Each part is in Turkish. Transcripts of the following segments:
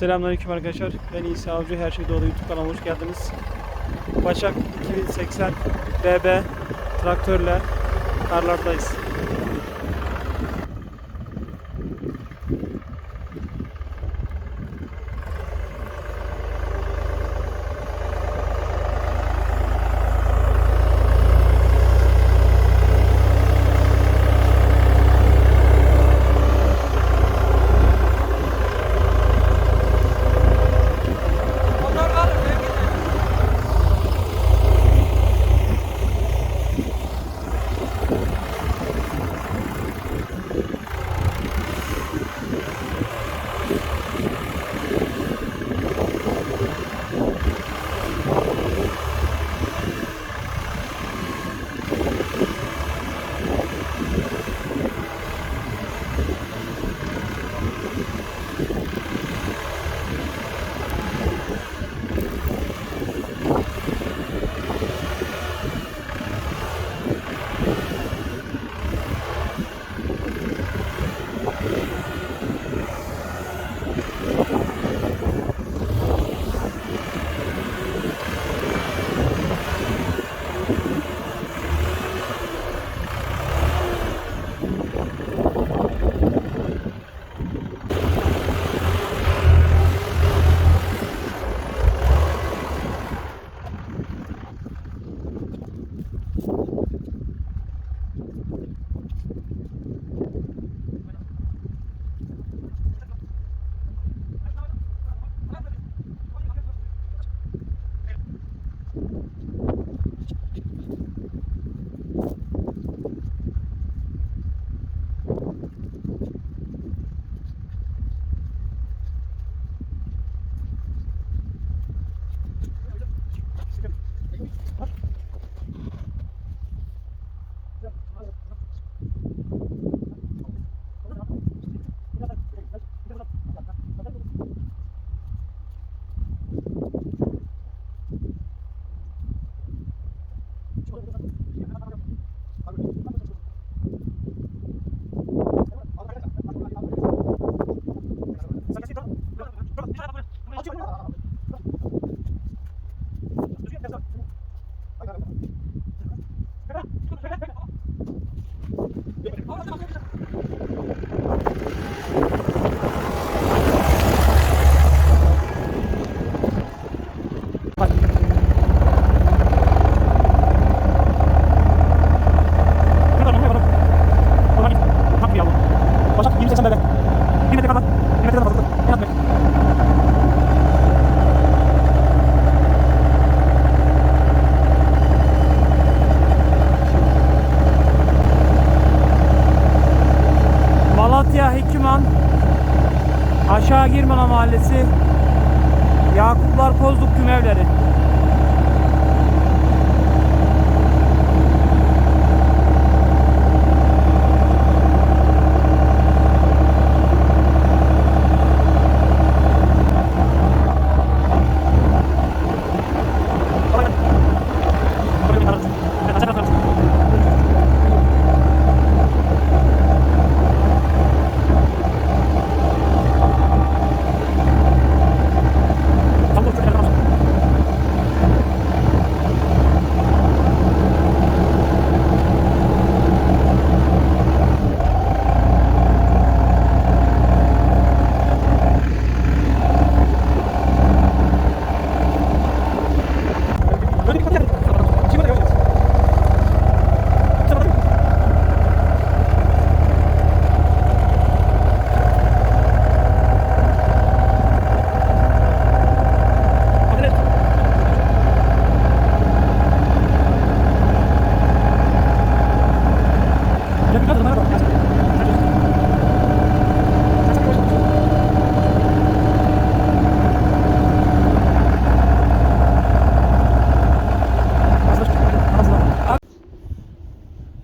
Selamünaleyküm arkadaşlar. Ben İsa Avcı. Her şey doğru YouTube kanalıma hoş geldiniz. Başak 2080 BB traktörle tarlardayız.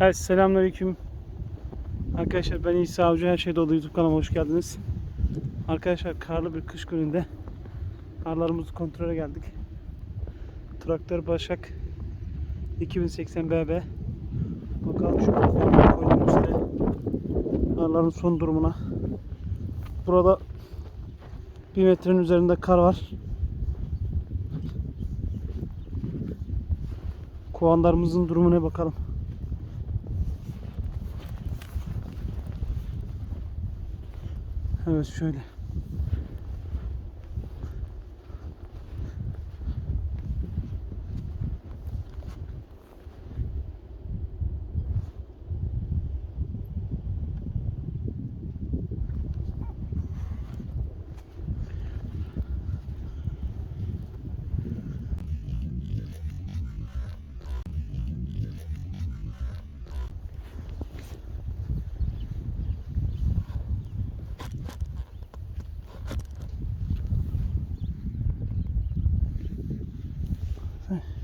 Evet selamünaleyküm. Arkadaşlar ben İsa Avcı Her Şey Dolu YouTube kanalıma hoş geldiniz. Arkadaşlar karlı bir kış gününde karlarımızı kontrole geldik. Traktör Başak 2080 BB. Bakalım şu size. Karların son durumuna. Burada Bir metrenin üzerinde kar var. Kovanlarımızın durumuna bakalım. Evet şöyle. different.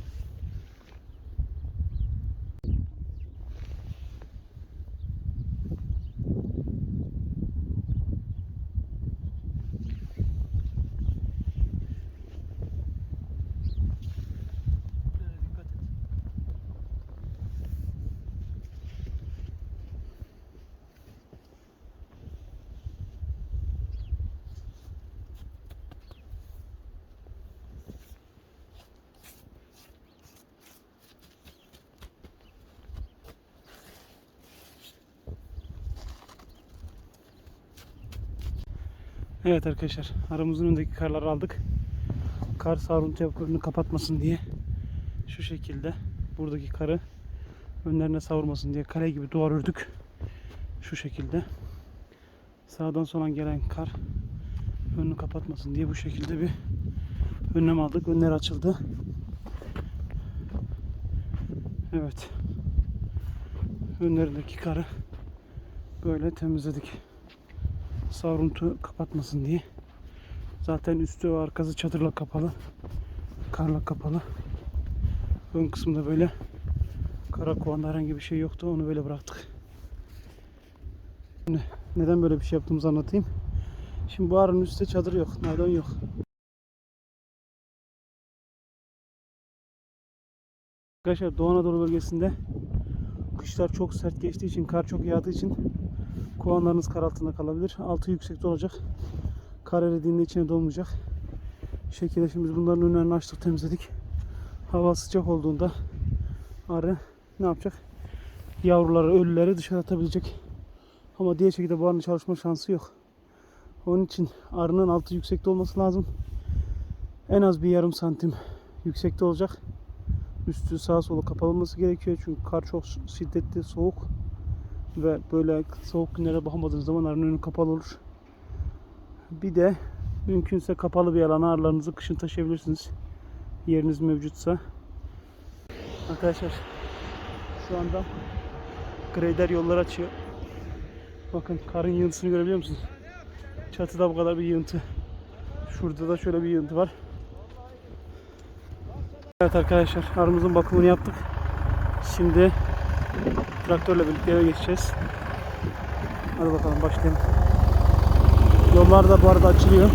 Evet arkadaşlar aramızın önündeki karları aldık. Kar savruntu yapılarını kapatmasın diye şu şekilde buradaki karı önlerine savurmasın diye kale gibi duvar ördük. Şu şekilde. Sağdan solan gelen kar önünü kapatmasın diye bu şekilde bir önlem aldık. Önler açıldı. Evet. Önlerindeki karı böyle temizledik savruntu kapatmasın diye. Zaten üstü ve arkası çadırla kapalı. Karla kapalı. Ön kısımda böyle kara kovanda herhangi bir şey yoktu. Onu böyle bıraktık. Şimdi neden böyle bir şey yaptığımızı anlatayım. Şimdi bu arının üstte çadır yok. Naylon yok. Arkadaşlar Doğu Anadolu bölgesinde kışlar çok sert geçtiği için, kar çok yağdığı için Kovanlarınız kar altında kalabilir. Altı yüksekte olacak. Kar eridiğinde içine dolmayacak. Bu şekilde şimdi bunların önlerini açtık temizledik. Hava sıcak olduğunda arı ne yapacak? Yavruları, ölüleri dışarı atabilecek. Ama diğer şekilde bu arının çalışma şansı yok. Onun için arının altı yüksekte olması lazım. En az bir yarım santim yüksekte olacak. Üstü sağa sola kapalı olması gerekiyor. Çünkü kar çok şiddetli, soğuk ve böyle soğuk günlere bakamadığınız zaman arının önü kapalı olur. Bir de mümkünse kapalı bir alana arılarınızı kışın taşıyabilirsiniz. Yeriniz mevcutsa. Arkadaşlar şu anda grader yollar açıyor. Bakın karın yığıntısını görebiliyor musunuz? Çatıda bu kadar bir yığıntı. Şurada da şöyle bir yığıntı var. Evet arkadaşlar arımızın bakımını yaptık. Şimdi traktörle birlikte eve geçeceğiz. Hadi bakalım başlayalım. Yollar da bu arada açılıyor.